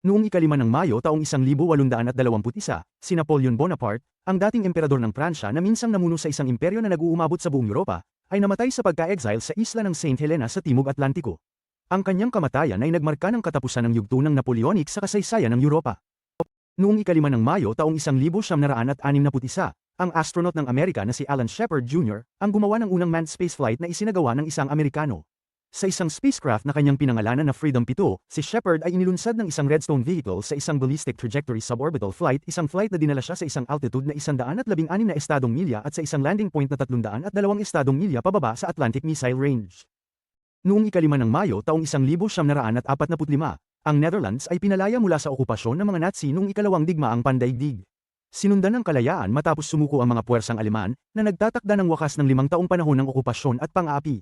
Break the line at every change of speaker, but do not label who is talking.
Noong ikalima ng Mayo taong 1821, si Napoleon Bonaparte, ang dating emperador ng Pransya na minsang namuno sa isang imperyo na nag-uumabot sa buong Europa, ay namatay sa pagka-exile sa isla ng St. Helena sa Timog Atlantiko. Ang kanyang kamatayan ay nagmarka ng katapusan ng yugto ng Napoleonic sa kasaysayan ng Europa. Noong ikalima ng Mayo taong 1961, ang astronaut ng Amerika na si Alan Shepard Jr. ang gumawa ng unang manned spaceflight na isinagawa ng isang Amerikano. Sa isang spacecraft na kanyang pinangalanan na Freedom 7, si Shepard ay inilunsad ng isang Redstone vehicle sa isang ballistic trajectory suborbital flight, isang flight na dinala siya sa isang altitude na 116 na estadong milya at sa isang landing point na 302 estadong milya pababa sa Atlantic Missile Range. Noong ikalima ng Mayo taong 1945, ang Netherlands ay pinalaya mula sa okupasyon ng mga Nazi noong ikalawang digmaang pandaigdig. Sinundan ng kalayaan matapos sumuko ang mga puwersang Aleman na nagtatakda ng wakas ng limang taong panahon ng okupasyon at pang-aapi.